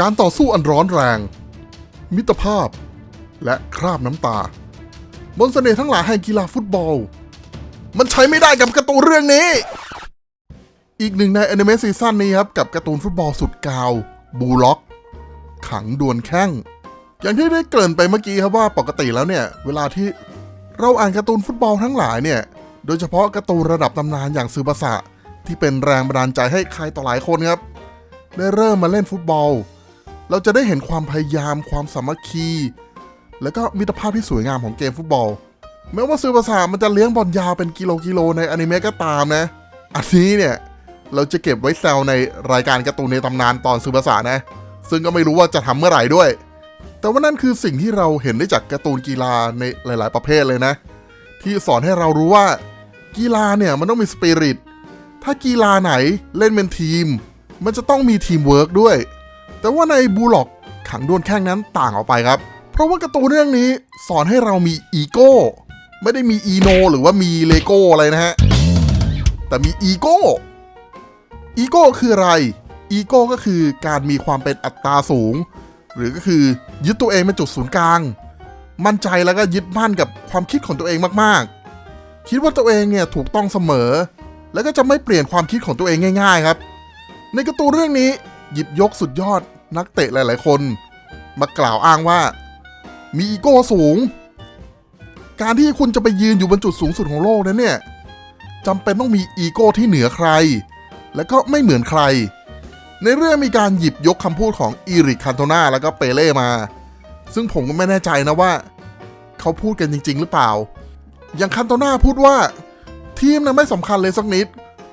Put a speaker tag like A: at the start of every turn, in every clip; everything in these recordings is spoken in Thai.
A: การต่อสู้อันร้อนแรง มิตรภาพ และคราบน้ำตา บนเสน่ห์ทั้งหลายแห่งกีฬาฟุตบอล มันใช้ไม่ได้กับการ์ตูนเรื่องนี้ อีกหนึ่งในอนิเมะซีซั่นนี้ครับ กับการ์ตูนฟุตบอลสุดกาว บูล็อก ขังดวลแข้ง อย่างที่ได้เกริ่นไปเมื่อกี้ครับว่าปกติแล้วเนี่ย เวลาที่เราอ่านการ์ตูนฟุตบอลทั้งหลายเนี่ย โดยเฉพาะการ์ตูนระดับตำนานอย่างซือบาสะที่เป็นแรงบันดาลใจให้ใครต่อหลายคนครับ ได้เริ่มมาเล่นฟุตบอล เราจะได้เห็นความพยายามความสามัคคี แล้วก็มิตรภาพที่สวยงามของเกมฟุตบอล แม้ว่าซือบาสะมันจะเลี้ยงบอลยาวเป็นกิโลกิโลในอนิเมะก็ตามนะ อันนี้เนี่ย เราจะเก็บไว้แซวในรายการการ์ตูนในตำนานตอนซือบาสะนะ ซึ่งก็ไม่รู้ว่าจะทำเมื่อไหร่ด้วย แต่ว่านั่นคือสิ่งที่เราเห็นได้จากการ์ตูนกีฬาในหลาย ๆ ประเภทเลยนะ ที่สอนให้เรารู้ว่า กีฬาเนี่ยมันต้องมีสปิริตถ้ากีฬาไหนเล่นเป็นทีม มันจะต้องมีทีมเวิร์กด้วย แต่ว่าในบูล็อกขังดวลแข้งนั้นต่างออกไปครับ เพราะว่าการ์ตูนเรื่องนี้สอนให้เรามีอีโก้ ไม่ได้มีอีโนหรือว่ามีเลโก้อะไรนะฮะ แต่มีอีโก้ อีโก้คืออะไร อีโก้ก็คือการมีความเป็นอัตตราสูง หรือก็คือยึดตัวเองเป็นจุดศูนย์กลาง มั่นใจแล้วก็ยึดมั่นกับความคิดของตัวเองมากๆ คิดว่าตัวเองเนี่ยถูกต้องเสมอ แล้วก็จะไม่เปลี่ยนความคิดของตัวเองง่าย ๆ ครับ ในการ์ตูนเรื่องนี้หยิบยกสุดยอด นักเตะหลาย ๆ คน มากล่าวอ้างว่า มีอีโก้สูง การที่คุณจะไปยืนอยู่บนจุดสูงสุดของโลกนั้นเนี่ยจำเป็นต้องมีอีโก้ที่เหนือใคร และก็ไม่เหมือนใคร ในเรื่องมีการหยิบยกคำพูดของอีริกคันโตนาแล้วก็เปเล่มา ซึ่งผมก็ไม่แน่ใจนะว่า เขาพูดกันจริง ๆ หรือเปล่า อย่างคันโตนาพูดว่า ทีมนะไม่สำคัญเลยสักนิด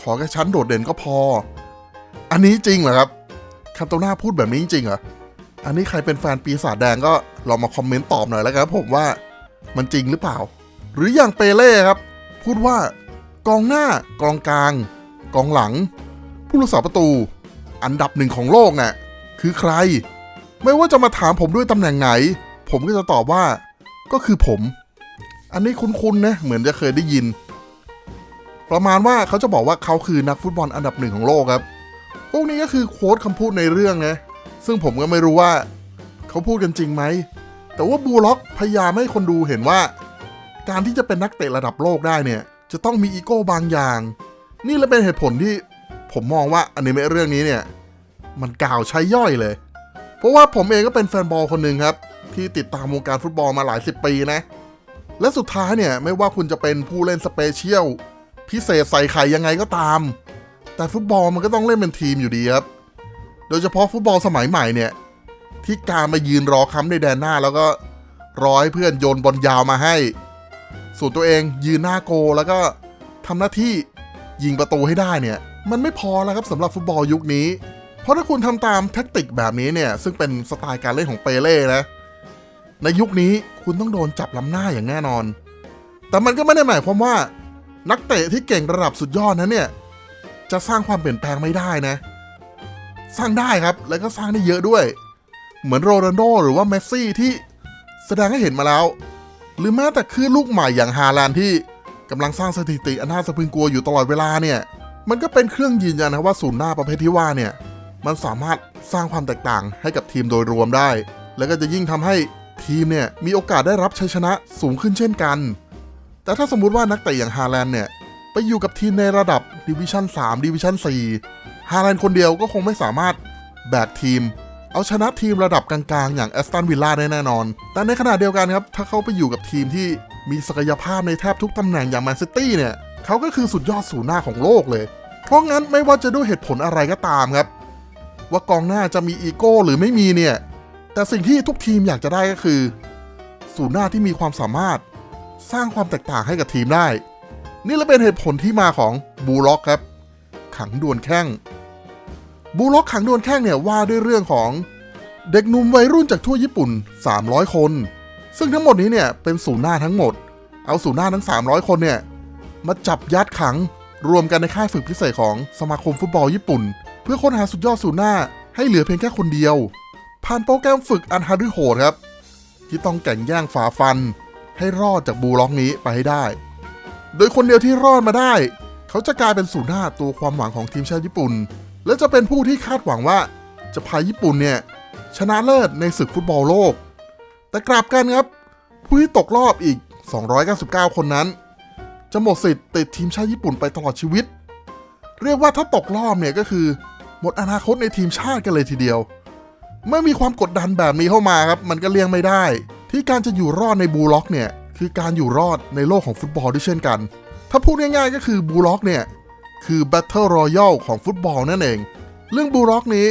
A: ขอแค่ชั้นโดดเด่นก็พอ อันนี้จริงเหรอครับ คันโตนาพูดแบบนี้จริงเหรอ อันนี้ใครเป็นแฟนปีศาจแดงก็ลองมาคอมเมนต์ตอบหน่อยแล้วกันครับผมว่ามันจริงหรือเปล่า หรืออย่างเปเล่ครับ พูดว่ากองหน้ากองกลาง กองหลัง ผู้รักษาประตู อันดับหนึ่งของโลกน่ะคือใคร ไม่ว่าจะมาถามผมด้วยตำแหน่งไหน ผมก็จะตอบว่า ก็คือผม อันนี้คุ้นๆนะเหมือนจะเคยได้ยิน ประมาณว่าเขาจะบอกว่าเขาคือนักฟุตบอลอันดับหนึ่งของโลกครับ พวกนี้ก็คือโค้ดคำพูดในเรื่องนะ ซึ่งผมก็ไม่รู้ว่า เขาพูดกันจริงไหม แต่ว่าบูล็อกพยายามให้คนดูเห็นว่า การที่จะเป็นนักเตะระดับโลกได้เนี่ย จะต้องมีอีโก้บางอย่าง นี่เลยเป็นเหตุผลที่ผมมองว่าอนิเมะเรื่องนี้เนี่ย มันกล่าวใช้ย่อยเลย เพราะว่าผมเองก็เป็นแฟนบอลคนหนึ่งครับ ที่ติดตามวงการฟุตบอลมาหลายสิบปีนะ และสุดท้ายเนี่ยไม่ว่าคุณจะเป็นผู้เล่นสเปเชียลพิเศษใส่ไข่ยังไงก็ตาม แต่ฟุตบอลมันก็ต้องเล่นเป็นทีมอยู่ดีครับ โดยเฉพาะฟุตบอลสมัยใหม่เนี่ย ที่การมายืนรอค้ำในแดนหน้าแล้วก็รอให้เพื่อนโยนบอลยาวมาให้ ส่วนตัวเองยืนหน้าโกแล้วก็ทำหน้าที่ยิงประตูให้ได้เนี่ย มันไม่พอแล้วครับสำหรับฟุตบอลยุคนี้ เพราะถ้าคุณทำตามแท็กติกแบบนี้เนี่ย ซึ่งเป็นสไตล์การเล่นของเปเล่นะ ในยุคนี้คุณต้องโดนจับล้ำหน้าอย่างแน่นอน แต่มันก็ไม่ได้หมายความว่า นักเตะที่เก่งระดับสุดยอดนั้นเนี่ย จะสร้างความเปลี่ยนแปลงไม่ได้นะ สร้างได้ครับแล้วก็สร้างได้เยอะด้วย เหมือนโรนัลโดหรือว่าเมสซี่ที่แสดงให้เห็นมาแล้ว หรือแม้แต่คลื่นลูกใหม่อย่างฮาแลนที่กำลังสร้างสถิติอันน่าสะพรึงกลัวอยู่ตลอดเวลาเนี่ยมันก็เป็นเครื่องยืนยันนะว่าศูนย์หน้าประเภทที่ว่าเนี่ยมันสามารถสร้างความแตกต่างให้กับทีมโดยรวมได้ แล้วก็จะยิ่งทำให้ทีมเนี่ยมีโอกาสได้รับชัยชนะสูงขึ้นเช่นกัน แต่ถ้าสมมุติว่านักเตะอย่างฮาแลนด์เนี่ย ไปอยู่กับทีมในระดับดิวิชั่น3ดิวิชั่น4ฮาแลนด์คนเดียวก็คงไม่สามารถแบกทีม เอาชนะทีมระดับกลางๆ อย่างแอสตันวิลล่าได้แน่นอน แต่ในขณะเดียวกันครับ ถ้าเขาไปอยู่กับทีมที่มีศักยภาพในแทบทุกตำแหน่งอย่างแมนซิตี้เนี่ย เขาก็คือสุดยอดศูนย์หน้าของโลกเลย เพราะงั้นไม่ว่าจะด้วยเหตุผลอะไรก็ตามครับ ว่ากองหน้าจะมีอีโก้หรือไม่มีเนี่ย แต่สิ่งที่ทุกทีมอยากจะได้ก็คือ ศูนย์หน้าที่มีความสามารถ สร้างความแตกต่างให้กับทีมได้ นี่เลยเป็นเหตุผลที่มาของบูล็อกครับ ขังดวลแข้ง บูล็อกขังดวลแข้งเนี่ยว่าด้วยเรื่องของเด็กหนุ่มวัยรุ่นจากทั่วญี่ปุ่น 300 คน ซึ่งทั้งหมดนี้เนี่ยเป็นศูนย์หน้าทั้งหมด เอาศูนย์หน้าทั้ง 300 คนเนี่ยมาจับยัดขังรวมกันในค่ายฝึกพิเศษของสมาคมฟุตบอลญี่ปุ่น เพื่อค้นหาสุดยอดศูนย์หน้าให้เหลือเพียงแค่คนเดียว ผ่านโปรแกรมฝึกอันฮารุโหดครับ ที่ต้องแก่งแย่งฝ่าฟัน ให้รอดจากบูล็อกนี้ไปให้ได้ โดยคนเดียวที่รอดมาได้ เขาจะกลายเป็นศูนย์หน้าตัวความหวังของทีมชาติญี่ปุ่น และจะเป็นผู้ที่คาดหวังว่าจะพาญี่ปุ่นเนี่ยชนะเลิศในศึกฟุตบอลโลก แต่กลับกันครับ ผู้ที่ตกรอบอีก 299 คนนั้น จะหมดสิทธิ์ติดทีมชาติญี่ปุ่นไปตลอดชีวิต เรียกว่าถ้าตกรอบเนี่ยก็คือ หมดอนาคตในทีมชาติกันเลยทีเดียว เมื่อมีความกดดันแบบนี้เข้ามาครับ มันก็เลี่ยงไม่ได้ ที่การจะอยู่รอดในบูล็อกเนี่ย คือการอยู่รอดในโลกของฟุตบอลด้วยเช่นกัน ถ้าพูดง่ายๆก็คือบูล็อกเนี่ย คือ Battle Royale ของฟุตบอลนั่นเอง เรื่องบูล็อกนี้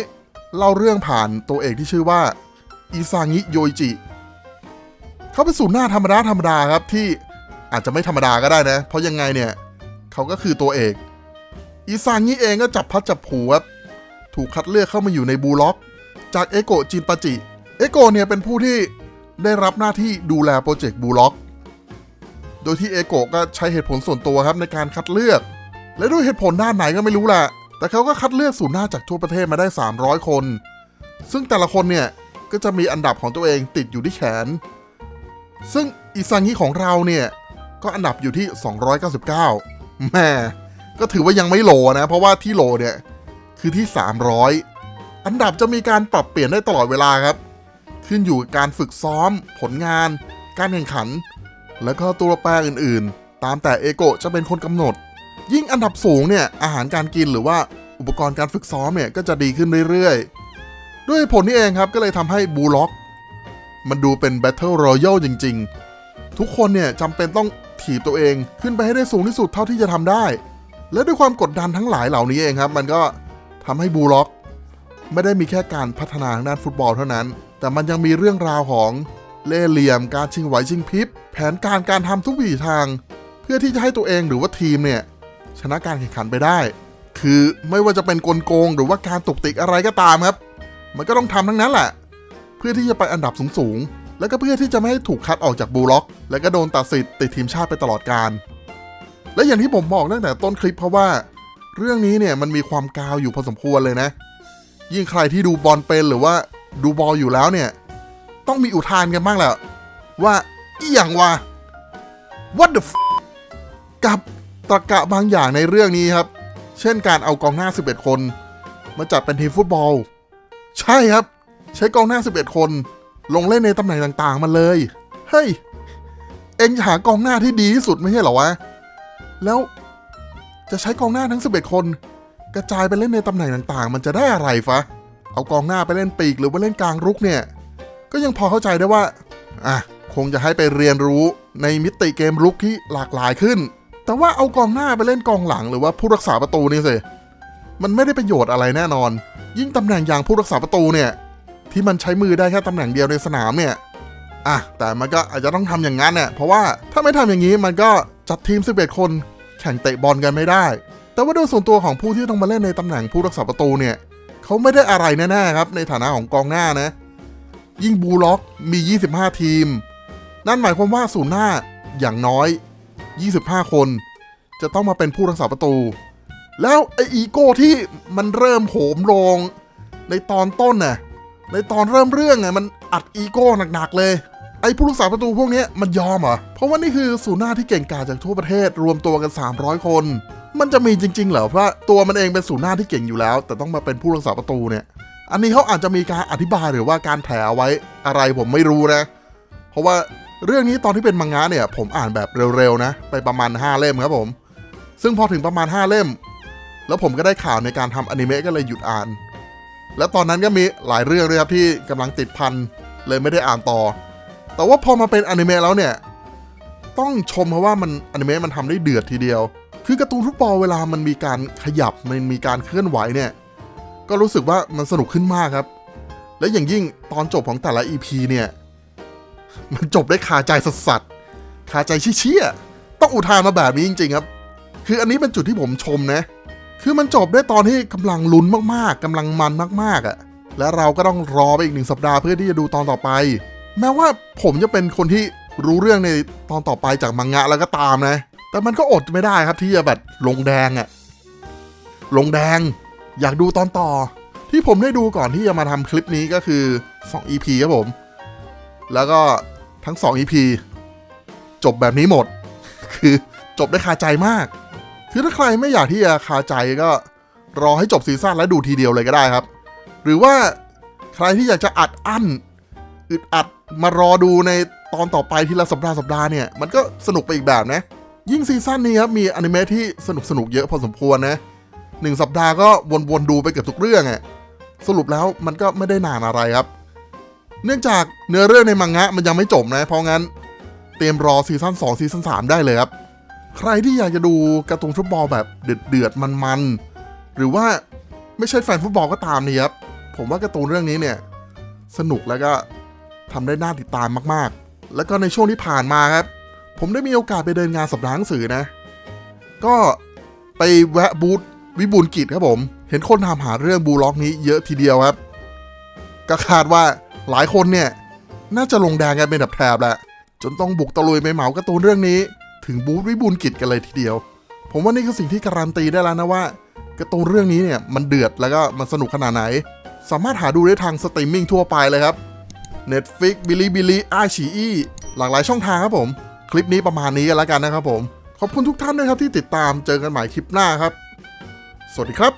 A: เล่าเรื่องผ่านตัวเอกที่ชื่อว่าอิซางิโยอิจิ เขาเป็นศูนย์หน้าธรรมดาธรรมดาครับที่อาจจะไม่ธรรมดาก็ได้นะ เพราะยังไงเนี่ย เขาก็คือตัวเอกอิซางิเองก็จับพัดจับผูครับถูกคัดเลือกเข้ามาอยู่ในบูล็อก จากเอโกจินปาจิ เอโกเนี่ยเป็นผู้ที่ได้รับหน้าที่ดูแลโปรเจกต์บูล็อก โดยที่เอโกะก็ใช้เหตุผลส่วนตัวครับในการคัดเลือก และด้วยเหตุผลด้านไหนก็ไม่รู้แหละ แต่เขาก็คัดเลือกศูนย์หน้าจากทั่วประเทศมาได้ 300 คน ซึ่งแต่ละคนเนี่ยก็จะมีอันดับของตัวเองติดอยู่ที่แขน ซึ่งอิซังิของเราเนี่ยก็อันดับอยู่ที่ 299แม่ก็ถือว่ายังไม่โหลนะ เพราะว่าที่โหลเนี่ยคือที่ 300 อันดับจะมีการปรับเปลี่ยนได้ตลอดเวลาครับ ขึ้นอยู่กับการฝึกซ้อม ผลงาน การแข่งขัน แล้วก็ตัวแปรอื่นๆ ตามแต่เอโกะจะเป็นคนกำหนด ยิ่งอันดับสูงเนี่ยอาหารการกินหรือว่าอุปกรณ์การฝึกซ้อมเนี่ยก็จะดีขึ้นเรื่อยๆ ด้วยผลนี้เองครับก็เลยทำให้บูล็อก มันดูเป็น Battle Royale จริงๆ ทุกคนเนี่ยจำเป็นต้องถีบตัวเองขึ้นไปให้ได้สูงที่สุดเท่าที่จะทำได้ และด้วยความกดดันทั้งหลายเหล่านี้เองครับ มันก็ทำให้บูล็อก ไม่ได้มีแค่การพัฒนาทางด้านฟุตบอลเท่านั้น แต่มันยังมีเรื่องราวของ เล่เหลี่ยมการชิงไหวชิงพริบ แผนการการทำทุกวิถีทาง เพื่อที่จะให้ตัวเองหรือว่าทีมเนี่ยชนะการแข่งขันไปได้ คือไม่ว่าจะเป็นกลโกงหรือว่าการตกติกอะไรก็ตามครับ มันก็ต้องทำทั้งนั้นแหละ เพื่อที่จะไปอันดับสูงๆ แล้วก็เพื่อที่จะไม่ให้ถูกคัดออกจากบูล็อก แล้วก็โดนตัดสิทธิ์ติดทีมชาติไปตลอดการ และอย่างที่ผมบอกตั้งแต่ต้นคลิปเพราะว่า เรื่องนี้เนี่ยมันมีความกาวอยู่พอสมควรเลยนะ ยิ่งใครที่ดูบอลเป็นหรือว่าดูบอลอยู่แล้วเนี่ย ต้องมีอุทานกันบ้างแหละว่าอีหยังวะ what the f กับตรรกะบางอย่างในเรื่องนี้ครับ เช่นการเอากองหน้า 11 คน มาจัดเป็นทีมฟุตบอล ใช่ครับ ใช้กองหน้า 11 คน ลงเล่นในตำแหน่งต่างๆ มาเลย เฮ้ย เอ็งหากองหน้าที่ดีที่สุดไม่ใช่เหรอวะ แล้วจะใช้กองหน้าทั้ง 11 คน กระจายไปเล่นในตำแหน่งต่างๆ มันจะได้อะไรฟะ เอากองหน้าไปเล่นปีกหรือว่าเล่นกลางรุกเนี่ย ก็ยังพอเข้าใจได้ว่าอะคงจะให้ไปเรียนรู้ในมิติเกมรุกที่หลากหลายขึ้น แต่ว่าเอากองหน้าไปเล่นกองหลังหรือว่าผู้รักษาประตูนี่สิมันไม่ได้ประโยชน์อะไรแน่นอน ยิ่งตำแหน่งอย่างผู้รักษาประตูเนี่ย ที่มันใช้มือได้แค่ตำแหน่งเดียวในสนามเนี่ยอะแต่มันก็อาจจะต้องทำอย่างนั้นเนี่ยเพราะว่าถ้าไม่ทำอย่างนี้มันก็จัดทีม 11 คนแข่งเตะบอลกันไม่ได้ แต่ว่าโดยส่วนตัวของผู้ที่ต้องมาเล่นในตำแหน่งผู้รักษาประตูเนี่ยเขาไม่ได้อะไรแน่ๆครับในฐานะของกองหน้านะ ยิ่งบูล็อกมี 25 ทีม นั่นหมายความว่าศูนย์หน้าอย่างน้อย 25 คน จะต้องมาเป็นผู้รักษาประตู แล้วไออีโก้ที่มันเริ่มโหมลง ในตอนต้นน่ะในตอนเริ่มเรื่องไงมันอัดอีโก้หนักๆเลยไอ้ผู้รักษาประตูพวกนี้มันยอมเหรอ เพราะว่านี่คือศูนย์หน้าที่เก่งกาจจากทั่วประเทศรวมตัวกัน 300 คน มันจะมีจริง ๆ เหรอเพราะตัวมันเองเป็นศูนย์หน้าที่เก่งอยู่แล้ว แต่ต้องมาเป็นผู้รักษาประตูเนี่ย อันนี้เขาอาจจะมีการอธิบายหรือว่าการแถเอาไว้อะไรผมไม่รู้นะ เพราะว่าเรื่องนี้ตอนที่เป็นมังงะเนี่ย ผมอ่านแบบเร็วๆนะ ไปประมาณ 5 เล่มครับผม ซึ่งพอถึงประมาณ 5 เล่ม แล้วผมก็ได้ข่าวในการทำอนิเมะก็เลยหยุดอ่าน แล้วตอนนั้นก็มีหลายเรื่องเลยครับที่กำลังติดพันเลยไม่ได้อ่านต่อ แต่ว่าพอมาเป็นอนิเมะแล้วเนี่ย ต้องชมเพราะว่ามันอนิเมะมันทำได้เดือดทีเดียว คือการ์ตูนฟุตบอลเวลามันมีการขยับมันมีการเคลื่อนไหวเนี่ย ก็รู้สึกว่ามันสนุกขึ้นมากครับ และอย่างยิ่งตอนจบของแต่ละ EP เนี่ย มันจบได้คาใจสัสๆคาใจเชี่ยๆต้องอุทานมาแบบนี้จริง ๆ ครับ คืออันนี้เป็นจุดที่ผมชมนะ คือมันจบได้ตอนที่กำลังลุ้นมากๆกำลังมันมากๆอะ่ะ และเราก็ต้องรอไปอีกหนึ่งสัปดาห์เพื่อที่จะดูตอนต่อไป แม้ว่าผมจะเป็นคนที่รู้เรื่องในตอนต่อไปจากมังงะแล้วก็ตามนะ แต่มันก็อดไม่ได้ครับที่จะแบบลงแดงอะ่ะลงแดง อยากดูตอนต่อ ที่ผมได้ดูก่อนที่จะมาทำคลิปนี้ก็คือ 2 EP ครับผม แล้วก็ทั้ง 2 EP จบแบบนี้หมด คือจบได้คาใจมาก คือถ้าใครไม่อยากที่จะคาใจก็รอให้จบซีซั่นแล้วดูทีเดียวเลยก็ได้ครับ หรือว่าใครที่อยากจะอัดอั้นอึดอัดมารอดูในตอนต่อไปทีละสัปดาห์สัปดาห์เนี่ยมันก็สนุกไปอีกแบบนะ ยิ่งซีซั่นนี้ครับมีอนิเมะที่สนุกสนุกๆเยอะพอสมควรนะ หนึ่งสัปดาห์ก็วนๆดูไปเกือบทุกเรื่องอะสรุปแล้วมันก็ไม่ได้นานอะไรครับ เนื่องจากเนื้อเรื่องในมังงะมันยังไม่จบนะ เพราะงั้นเตรียมรอซีซั่น2ซีซั่น3ได้เลยครับ ใครที่อยากจะดูการ์ตูนฟุตบอลแบบเดือดๆมันๆหรือว่าไม่ใช่แฟนฟุตบอลก็ตามนี่ครับ ผมว่าการ์ตูนเรื่องนี้เนี่ย สนุกแล้วก็ทำได้น่าติดตามมากๆ แล้วก็ในช่วงที่ผ่านมาครับ ผมได้มีโอกาสไปเดินงานสัปดาห์หนังสือนะ ก็ไปแวะบูธ วิบูลกิจครับผม เห็นคนถามหาเรื่องบูล็อกนี้เยอะทีเดียวครับ ก็คาดว่าหลายคนเนี่ย น่าจะลงแดงกันเป็นแบบแถบแหละ จนต้องบุกตะลุยไปเหมาการ์ตูนเรื่องนี้ ถึงบูธวิบูลกิจกันเลยทีเดียว ผมว่านี่คือสิ่งที่การันตีได้แล้วนะว่าการ์ตูนเรื่องนี้เนี่ยมันเดือดแล้วก็มันสนุกขนาดไหน สามารถหาดูได้ทางสตรีมมิ่งทั่วไปเลยครับ Netflix บิลิบิลิไอชีอีหลากหลายช่องทางครับผม คลิปนี้ประมาณนี้กันแล้วกันนะครับผม ขอบคุณทุกท่านด้วยครับที่ติดตามเจอกันใหม่คลิปหน้าครับ สวัสดีครับ